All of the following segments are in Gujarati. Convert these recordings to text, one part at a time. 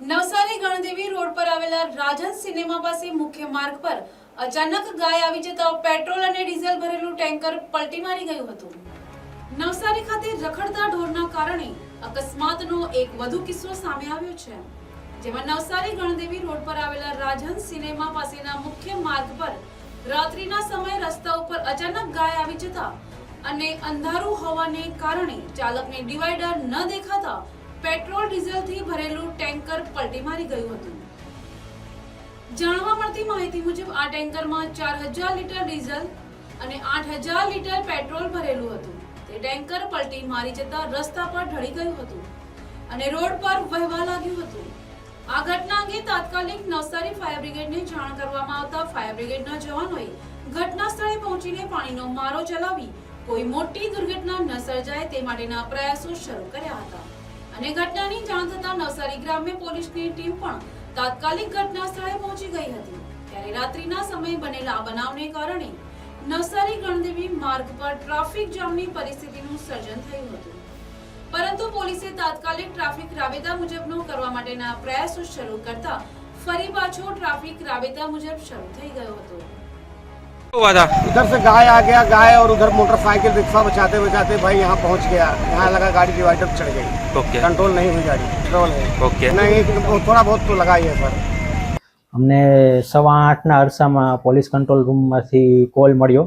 નવસારી ગણદેવી રોડ પર આવેલા રાજન સિનેમા પાસે મુખ્ય માર્ગ પર અચાનક ગાય આવી જતા પેટ્રોલ અને ડીઝલ ભરેલું ટેન્કર પલટી મારી ગયું હતું. નવસારી ખાતે રખડતા ઢોરના કારણે અકસ્માતનો એક વધુ કિસ્સો સામે આવ્યો છે. જેમાં નવસારી ગણદેવી રોડ પર આવેલા રાજન સિનેમા પાસેના મુખ્ય માર્ગ પર રાત્રિના સમયે રસ્તા ઉપર અચાનક ગાય આવી જતા અને અંધારું હોવાને કારણે ચાલકને ડિવાઈડર ન દેખાતા પેટ્રોલ, ડીઝલથી ભરેલું ટેન્કર પલટી મારી ગયું હતું. જાણવા મળતી માહિતી મુજબ આ ટેન્કરમાં ચાર હજાર લીટર ડીઝલ અને આઠ હજાર લીટર પેટ્રોલ ભરેલું હતું. તે ટેન્કર પલટી મારી જતા રસ્તા પર ઢળી ગયું હતું અને રોડ પર વહેવા લાગ્યું હતું. આ ઘટના અંગે તાત્કાલિક નવસારી ફાયર બ્રિગેડને જાણ કરવામાં આવતા ફાયર બ્રિગેડના જવાનોએ ઘટના સ્થળે પહોંચીને પાણીનો મારો ચલાવી કોઈ મોટી દુર્ઘટના ન સર્જાય તે માટેના પ્રયાસો શરૂ કર્યા હતા. અને ઘટનાની જાણ થતાં નવસારી ગ્રામ્ય પોલીસની ટીમ પણ તાત્કાલિક ઘટના સ્થળે પહોંચી ગઈ હતી. ત્યારે રાત્રિના સમયે બનેલા આ બનાવને કારણે નવસારી ગણદેવી માર્ગ પર ટ્રાફિક જામની પરિસ્થિતિનું સર્જન થયું હતું. પરંતુ પોલીસે તાત્કાલિક ટ્રાફિક રાબેતા મુજબનો કરવા માટેના પ્રયાસો શરૂ કરતા ફરી પાછો ટ્રાફિક રાબેતા મુજબ શરૂ થઈ ગયો હતો. हुआ था इधर से गाय आ गया गाय और उधर मोटरसाइकिल रिक्शा बचाते बचाते भाई यहाँ पहुँच गया यहाँ लगा गाड़ी डिवाइडर पे चढ़ गई ओके कंट्रोल नहीं हुई गाड़ी कंट्रोल है ओके नहीं थोड़ा बहुत तो लगा ही है सर અમને સવા આઠના અરસામાં પોલીસ કંટ્રોલ રૂમમાંથી કોલ મળ્યો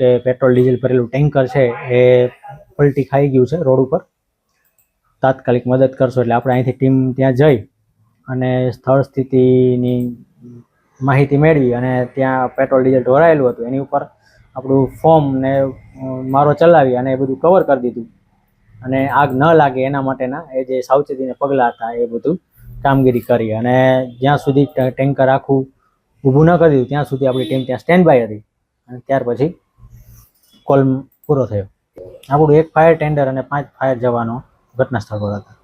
કે પેટ્રોલ ડીઝલ ભરેલું ટેન્કર છે એ પલટી ખાઈ ગયું છે રોડ ઉપર તાત્કાલિક મદદ કરશો એટલે આપણે અહીંથી ટીમ ત્યાં જઈ અને સ્થળ સ્થિતિની માહિતી મેળવી અને ત્યાં પેટ્રોલ, ડીઝલ ઢોળાયેલું હતું. એની ઉપર આપણું ફોર્મ ને મારો ચલાવી અને એ બધું કવર કરી દીધું. અને આગ ન લાગે એના માટેના એ જે સાવચેતીને પગલાં હતા એ બધું કામગીરી કરી અને જ્યાં સુધી ટેન્કર આખું ઊભું ન કરી દીધું, ત્યાં સુધી આપણી ટીમ ત્યાં સ્ટેન્ડ બાય હતી. અને ત્યાર પછી કોલ પૂરો થયો. આપણું એક ફાયર ટેન્ડર અને પાંચ ફાયર જવાનો ઘટના સ્થળ પર હતા.